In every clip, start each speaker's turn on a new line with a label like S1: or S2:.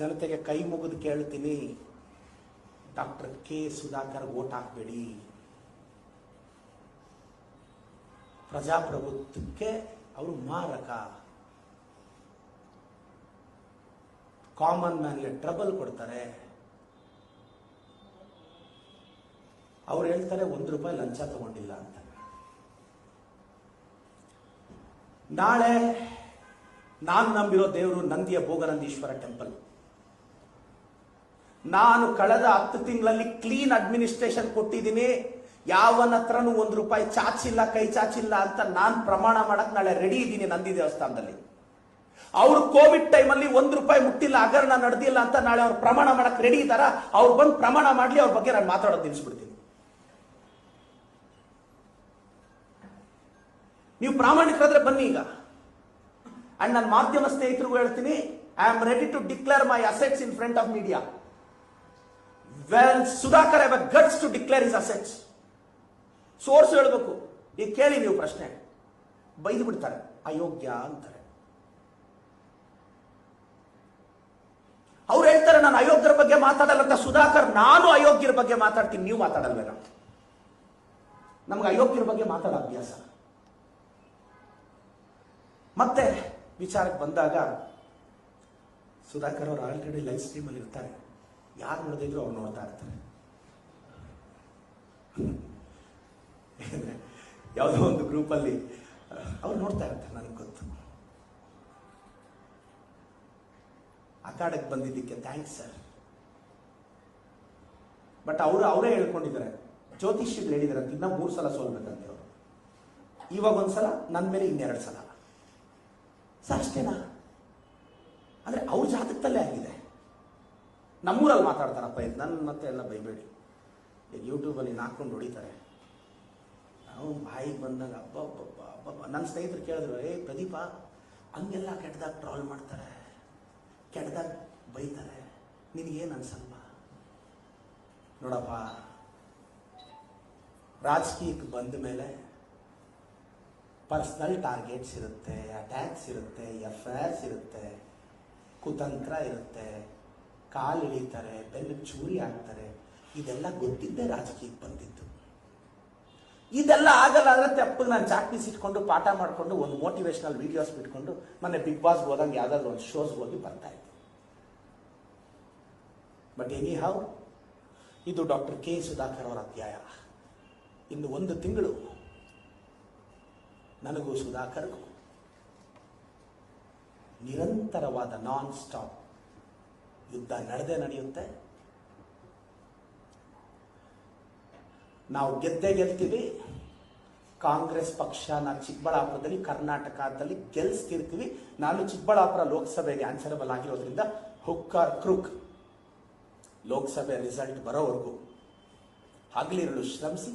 S1: ಜನತೆಗೆ ಕೈ ಮುಗಿದು ಕೇಳ್ತೀನಿ. ಡಾಕ್ಟರ್ ಕೆ ಸುಧಾಕರ್ ಓಟ್ ಹಾಕ್ಬೇಡಿ. ಪ್ರಜಾಪ್ರಭುತ್ವಕ್ಕೆ ಅವರು ಮಾರಕ. ಕಾಮನ್ ಮ್ಯಾನ್ಗೆ ಟ್ರಬಲ್ ಕೊಡ್ತಾರೆ. ಅವ್ರು ಹೇಳ್ತಾರೆ, ಒಂದು ರೂಪಾಯಿ ಲಂಚ ತಗೊಂಡಿಲ್ಲ ಅಂತ. ನಾಳೆ ನಾನು ನಂಬಿರೋ ದೇವರು ನಂದಿಯ ಭೋಗನಂದೀಶ್ವರ ಟೆಂಪಲ್. ನಾನು ಕಳೆದ ಹತ್ತು ತಿಂಗಳಲ್ಲಿ ಕ್ಲೀನ್ ಅಡ್ಮಿನಿಸ್ಟ್ರೇಷನ್ ಕೊಟ್ಟಿದ್ದೀನಿ. ಯಾವನ ಹತ್ರನೂ ಒಂದು ರೂಪಾಯಿ ಚಾಚಿಲ್ಲ, ಕೈ ಚಾಚಿಲ್ಲ ಅಂತ ನಾನು ಪ್ರಮಾಣ ಮಾಡಕ್ ನಾಳೆ ರೆಡಿ ಇದ್ದೀನಿ ನಂದಿ ದೇವಸ್ಥಾನದಲ್ಲಿ. ಅವರು ಕೋವಿಡ್ ಟೈಮಲ್ಲಿ ಒಂದು ರೂಪಾಯಿ ಮುಟ್ಟಿಲ್ಲ, ಹಗರಣ ನಡೆದಿಲ್ಲ ಅಂತ ನಾಳೆ ಅವ್ರು ಪ್ರಮಾಣ ಮಾಡಕ್ ರೆಡಿ ಇದ್ದಾರ? ಅವ್ರು ಬಂದು ಪ್ರಮಾಣ ಮಾಡ್ಲಿ, ಅವ್ರ ಬಗ್ಗೆ ನಾನು ಮಾತಾಡೋದು ನಿಲ್ಲಿಸ್ಬಿಡ್ತೀನಿ ನೀವು ಪ್ರಾಮಾಣಿಕರಾದ್ರೆ ಬನ್ನಿ ಈಗ. ಅಂಡ್ ನನ್ನ ಮಾಧ್ಯಮ ಸ್ನೇಹಿತರಿಗೂ ಹೇಳ್ತೀನಿ I am ready to declare my assets in front of media well Sudhakar have guts to declare is assets source ಹೇಳಬೇಕು. ಈ ಕೇಳಿ ನೀವು ಪ್ರಶ್ನೆ. ಬೈದು ಬಿಡ್ತಾರೆ. ಅಯೋಗ್ಯ ಅಂತಾರೆ. ಅವ್ರು ಹೇಳ್ತಾರೆ, ನಾನು ಅಯೋಗ್ಯರ ಬಗ್ಗೆ ಮಾತಾಡಲ್ಲ ಅಂತ ಸುಧಾಕರ್, ನಾನು ಅಯೋಗ್ಯರ ಬಗ್ಗೆ ಮಾತಾಡ್ತೀನಿ, ನೀವು ಮಾತಾಡಲ್ವೇನ. ನಮ್ಗೆ ಅಯೋಗ್ಯರ ಬಗ್ಗೆ ಮಾತಾಡೋ ಅಭ್ಯಾಸ. ಮತ್ತೆ ವಿಚಾರಕ್ಕೆ ಬಂದಾಗ ಸುಧಾಕರ್ ಅವರು ಆಲ್ರೆಡಿ ಲೈವ್ ಸ್ಟ್ರೀಮಲ್ಲಿ ಇರ್ತಾರೆ. ಯಾರು ನೋಡಿದ್ರು ಅವ್ರು ನೋಡ್ತಾ ಇರ್ತಾರೆ. ಯಾವುದೋ ಒಂದು ಗ್ರೂಪಲ್ಲಿ ಅವ್ರು ನೋಡ್ತಾ ಇರ್ತಾರೆ ನನಗೆ ಗೊತ್ತು. ಅಖಾಡಕ್ಕೆ ಬಂದಿದ್ದಕ್ಕೆ ಥ್ಯಾಂಕ್ಸ್ ಸರ್ ಬಟ್ ಅವರು, ಅವರೇ ಹೇಳ್ಕೊಂಡಿದ್ದಾರೆ. ಜ್ಯೋತಿಷ್ಯಗಳು ಹೇಳಿದಾರೆ ಇನ್ನೂ ಮೂರು ಸಲ ಸೋಲ್ಬೇಕಂತೆ ಅವರು. ಇವಾಗ ಒಂದ್ಸಲ ನನ್ನ ಮೇಲೆ ಇನ್ನೆರಡು ಸಲ. ಸರ್, ಅಷ್ಟೇನಾ? ಅಂದರೆ ಅವ್ರ ಜಾತಕದಲ್ಲೇ ಆಗಿದೆ. ನಮ್ಮೂರಲ್ಲಿ ಮಾತಾಡ್ತಾರಪ್ಪ, ಇದು ನನ್ನ ಮತ್ತೆ ಎಲ್ಲ ಬೈಬೇಡಿ. ಈಗ ಯೂಟ್ಯೂಬಲ್ಲಿ ಹಾಕೊಂಡು ಹೊಡಿತಾರೆ ನಾವು ಬಾಯಿಗೆ ಬಂದಾಗ ಅಬ್ಬ ಅಬ್ಬ ನನ್ನ ಸ್ನೇಹಿತರು ಕೇಳಿದ್ರು, ಏ, ಪ್ರದೀಪ, ಹಂಗೆಲ್ಲ ಕೆಟ್ಟದಾಗ ಟ್ರಾಲ್ ಮಾಡ್ತಾರೆ, ಕೆಟ್ಟದಾಗ ಬೈತಾರೆ, ನಿನಗೇನು ಅನ್ಸಲ್ವಾ? ನೋಡಪ್ಪ, ರಾಜಕೀಯಕ್ಕೆ ಬಂದ ಮೇಲೆ ಪರ್ಸ್ನಲ್ ಟಾರ್ಗೆಟ್ಸ್ ಇರುತ್ತೆ, ಅಟ್ಯಾಕ್ಸ್ ಇರುತ್ತೆ ಎಫ್ ಐ ಇರುತ್ತೆ, ಕುತಂತ್ರ ಇರುತ್ತೆ. ಕಾಲು ಇಳಿತಾರೆ ಬೆನ್ನು ಚೂರಿ ಆಗ್ತಾರೆ ಇದೆಲ್ಲ ಗೊತ್ತಿದ್ದೇ ರಾಜಕೀಯಕ್ಕೆ ಬಂದಿದ್ದು. ಇದೆಲ್ಲ ಆಗಲ್ಲ ಅಂದ್ರೆ ತಪ್ಪಿಗೆ ನಾನು ಚಾಕ್ಪೀಸ್ ಇಟ್ಕೊಂಡು, ಪಾಠ ಮಾಡಿಕೊಂಡು, ಒಂದು ಮೋಟಿವೇಶನಲ್ ವಿಡಿಯೋಸ್ ಬಿಟ್ಕೊಂಡು, ಮೊನ್ನೆ ಬಿಗ್ ಬಾಸ್ ಹೋದಂಗೆ ಯಾವ್ದಾದ್ರು ಒಂದು ಶೋಸ್ ಹೋಗಿ ಬರ್ತಾ ಇತ್ತು ಬಟ್ ಎನಿ ಹೌ ಇದು ಡಾಕ್ಟರ್ ಕೆ ಸುಧಾಕರ್ ಅವರ ಅಧ್ಯಾಯ. ಇನ್ನು ಒಂದು ತಿಂಗಳು ನನಗೂ ಸುಧಾಕರ್ಗೂ ನಿರಂತರವಾದ ನಾನ್ ಸ್ಟಾಪ್ ಯುದ್ಧ ನಡೆದೇ ನಡೆಯುತ್ತೆ. ನಾವು ಗೆದ್ದೇ ಗೆಲ್ತೀವಿ. ಕಾಂಗ್ರೆಸ್ ಪಕ್ಷನ ಚಿಕ್ಕಬಳ್ಳಾಪುರದಲ್ಲಿ, ಕರ್ನಾಟಕದಲ್ಲಿ ಗೆಲ್ಲಿಸ್ತಿರ್ತೀವಿ ನಾನು ಚಿಕ್ಕಬಳ್ಳಾಪುರ ಲೋಕಸಭೆಗೆ ಆನ್ಸರಬಲ್ ಆಗಿರೋದ್ರಿಂದ ಹುಕ್ಕಾರ್ ಕ್ರೂಕ್ ಲೋಕಸಭೆ ರಿಸಲ್ಟ್ ಬರೋವರೆಗೂ. ಹಗಲಿರುಳು ಶ್ರಮಿಸಿ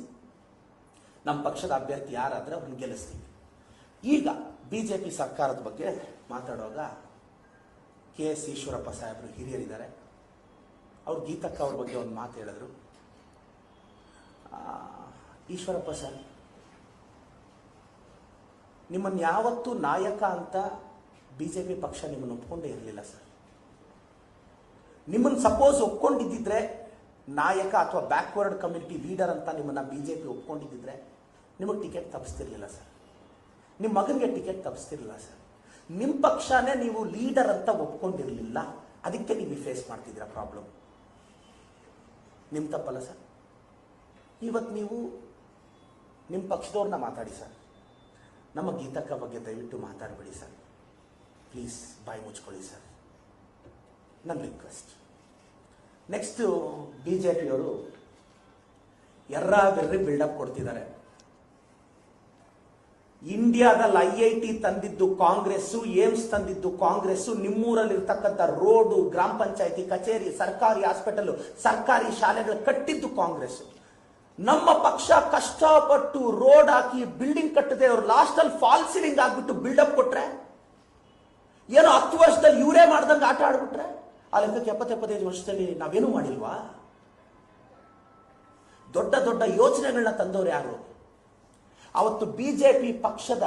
S1: ನಮ್ಮ ಪಕ್ಷದ ಅಭ್ಯರ್ಥಿ ಯಾರಾದ್ರೆ ಅವ್ರನ್ನ ಗೆಲ್ಲಿಸ್ತೀವಿ. ಈಗ ಬಿಜೆಪಿ ಸರ್ಕಾರದ ಬಗ್ಗೆ ಮಾತಾಡುವಾಗ ಕೆ ಎಸ್ ಈಶ್ವರಪ್ಪ ಸಾಹೇಬರು ಹಿರಿಯರಿದ್ದಾರೆ. ಅವ್ರು ಗೀತಕ್ಕ ಅವ್ರ ಬಗ್ಗೆ ಒಂದು ಮಾತು ಹೇಳಿದ್ರು. ಈಶ್ವರಪ್ಪ ಸರ್ ನಿಮ್ಮನ್ನು ಯಾವತ್ತೂ ನಾಯಕ ಅಂತ ಬಿ ಜೆ ಪಿ ಪಕ್ಷ ನಿಮ್ಮನ್ನು ಒಪ್ಕೊಂಡೇ ಇರಲಿಲ್ಲ ಸರ್. ನಿಮ್ಮನ್ನು ಸಪೋಸ್ ಒಪ್ಕೊಂಡಿದ್ದಿದ್ರೆ ನಾಯಕ ಅಥವಾ ಬ್ಯಾಕ್ವರ್ಡ್ ಕಮ್ಯುನಿಟಿ ಲೀಡರ್ ಅಂತ ನಿಮ್ಮನ್ನು ಬಿ ಜೆ ಪಿ ಒಪ್ಕೊಂಡಿದ್ದಿದ್ರೆ ನಿಮಗೆ ಟಿಕೆಟ್ ತಪ್ಪಿಸ್ತಿರ್ಲಿಲ್ಲ ಸರ್. ನಿಮ್ಮ ಮಗನಿಗೆ ಟಿಕೆಟ್ ತಪ್ಪಿಸ್ತಿರ್ಲಿಲ್ಲ ಸರ್. ನಿಮ್ಮ ಪಕ್ಷನೇ ನೀವು ಲೀಡರ್ ಅಂತ ಒಪ್ಕೊಂಡಿರಲಿಲ್ಲ, ಅದಕ್ಕೆ ನೀವು ಫೇಸ್ ಮಾಡ್ತಿದ್ದೀರಾ ಪ್ರಾಬ್ಲಮ್ ನಿಮ್ಮ ತಪ್ಪಲ್ಲ ಸರ್. ಇವತ್ತು ನೀವು ನಿಮ್ಮ ಪಕ್ಷದವ್ರನ್ನ ಮಾತಾಡಿ ಸರ್. ನಮ್ಮ ಗೀತಕ್ಕ ಬಗ್ಗೆ ದಯವಿಟ್ಟು ಮಾತಾಡಬೇಡಿ ಸರ್. ಪ್ಲೀಸ್ ಬಾಯಿ ಮುಚ್ಕೊಳ್ಳಿ ಸರ್. ನನ್ನ ರಿಕ್ವೆಸ್ಟ್ ನೆಕ್ಸ್ಟು ಬಿ ಜೆ ಪಿಯವರು ಎರ್ರಾ ಬೆರ್ರಿ ಬಿಲ್ಡಪ್ ಕೊಡ್ತಿದ್ದಾರೆ. ಇಂಡಿಯಾದಲ್ಲಿ ಐ ಐ ಟಿ ತಂದಿದ್ದು ಕಾಂಗ್ರೆಸ್ಸು, ಏಮ್ಸ್ ತಂದಿದ್ದು ಕಾಂಗ್ರೆಸ್ಸು, ನಿಮ್ಮೂರಲ್ಲಿರ್ತಕ್ಕಂಥ ರೋಡು, ಗ್ರಾಮ ಪಂಚಾಯತಿ, ಕಚೇರಿ, ಸರ್ಕಾರಿ ಹಾಸ್ಪಿಟಲ್, ಸರ್ಕಾರಿ ಶಾಲೆಗಳು ಕಟ್ಟಿದ್ದು ಕಾಂಗ್ರೆಸ್ ನಮ್ಮ ಪಕ್ಷ ಕಷ್ಟಪಟ್ಟು ರೋಡ್ ಹಾಕಿ ಬಿಲ್ಡಿಂಗ್ ಕಟ್ಟದೆ ಅವ್ರು ಲಾಸ್ಟಲ್ಲಿ ಫಾಲ್ ಸೀಲಿಂಗ್ ಆಗ್ಬಿಟ್ಟು ಬಿಲ್ಡಪ್ ಕೊಟ್ರೆ? ಏನೋ ಹತ್ತು ವರ್ಷದಲ್ಲಿ ಇವರೇ ಮಾಡ್ದಂಗೆ ಆಟ ಆಡ್ಬಿಟ್ರೆ? ಆ ಲೆಕ್ಕಕ್ಕೆ ಎಪ್ಪತ್ತು ಎಪ್ಪತ್ತೈದು ವರ್ಷದಲ್ಲಿ ನಾವೇನು ಮಾಡಿಲ್ವಾ? ದೊಡ್ಡ ದೊಡ್ಡ ಯೋಚನೆಗಳನ್ನ ತಂದವರು ಯಾರು? ಅವತ್ತು ಬಿಜೆಪಿ ಪಕ್ಷದ